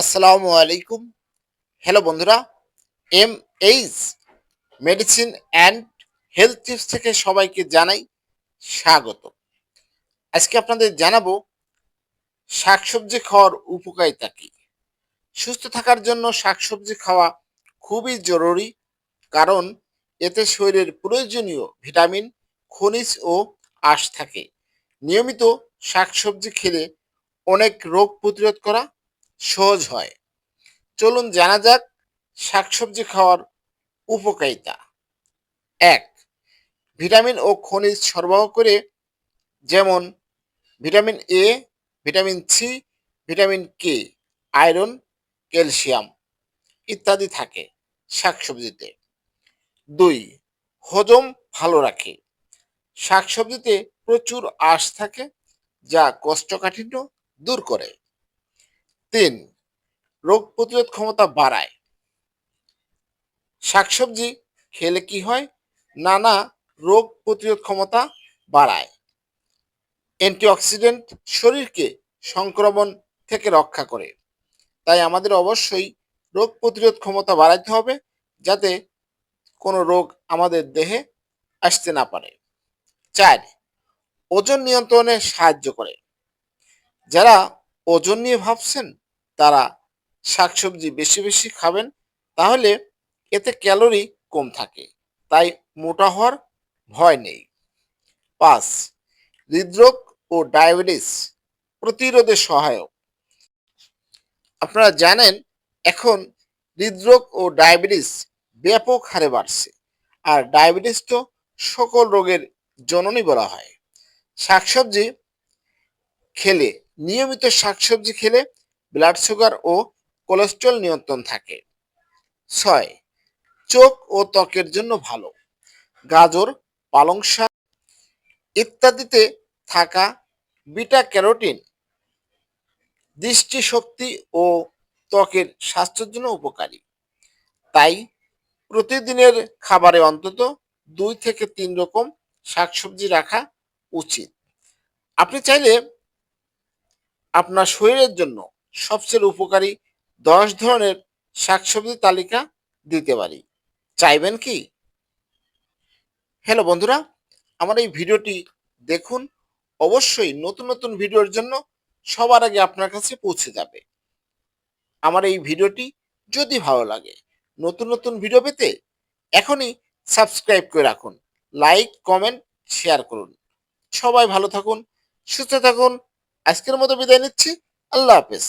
আসসালামু আলাইকুম। হ্যালো বন্ধুরা M H medicine and health tips থেকে সবাইকে জানাই স্বাগত। আজকে আপনাদের জানাব, শাকসবজি খাওয়ার উপকারিতা কী? সুস্থ থাকার জন্য শাকসবজি খাওয়া খুবই জরুরি, কারণ এতে শরীরের প্রয়োজনীয় ভিটামিন, খনিজ ও আশ থাকে। নিয়মিত শাকসবজি খেলে অনেক রোগ প্রতিরোধ করা সহজ হয়। চলুন জানা যাক শাকসবজি খাওয়ার উপকারিতা। এক, ভিটামিন ও খনিজ সরবরাহ করে যেমন vitamin A vitamin C vitamin K iron, calcium ইত্যাদি থাকে শাকসবজিতে। দুই, হজম ভালো রাখে। শাকসবজিতে প্রচুর আঁশ থাকে যা কষ্টকাঠিন্য দূর করে। তিন রোগ প্রতিরোধ ক্ষমতা বাড়ায়। শাকসবজি খেলে কি হয়? নানা রোগ প্রতিরোধ ক্ষমতা বাড়ায়। অ্যান্টিঅক্সিডেন্ট শরীরকে সংক্রমণ থেকে রক্ষা করে। তাই আমাদের অবশ্যই রোগ প্রতিরোধ ক্ষমতা বাড়াইতে হবে যাতে কোনো রোগ আমাদের দেহে আসতে না পারে। চার, ওজন নিয়ন্ত্রণে সাহায্য করে। যারা ওজন নিয়ে ভাবছেন তারা শাকসবজি বেশি বেশি খাবেন, তাহলে এতে ক্যালোরি কম থাকে। তাই মোটা হওয়ার ভয় নেই। পাঁচ, হৃদরোগ ও ডায়াবেটিস প্রতিরোধে সহায়ক। আপনারা জানেন, এখন হৃদরোগ ও ডায়াবেটিস ব্যাপক হারে বাড়ছে, আর ডায়াবেটিস তো সকল রোগের জননী বলা হয়। শাকসবজি খেলে, নিয়মিত শাকসবজি খেলে ব্লাড সুগার ও কোলেস্ট্রল নিয়ন্ত্রণ থাকে। ছয়, চোখ ও ত্বকের জন্য ভালো। গাজর, পালং শাক ইত্যাদিতে থাকা বিটা ক্যারোটিন দৃষ্টিশক্তি ও ত্বকের স্বাস্থ্যের জন্য উপকারী। তাই প্রতিদিনের খাবারে অন্তত দুই থেকে তিন রকম শাকসবজি রাখা উচিত। আপনি চাইলে আপনার শরীরের জন্য সবচেয়ে উপকারী দশ ধরনের শাকসবজি তালিকা দিতে পারি। চাইবেন কি? হ্যালো বন্ধুরা, আমার এই ভিডিওটি দেখুন, অবশ্যই নতুন নতুন ভিডিওর জন্য সবার আগে আপনার কাছে পৌঁছে যাবে। আমার এই ভিডিওটি যদি ভালো লাগে, নতুন নতুন ভিডিও পেতে এখনই সাবস্ক্রাইব করে রাখুন, লাইক, কমেন্ট, শেয়ার করুন। সবাই ভালো থাকুন, সুস্থ থাকুন। আজকের মতো বিদায় নিচ্ছি। আল্লাহ হাফেজ।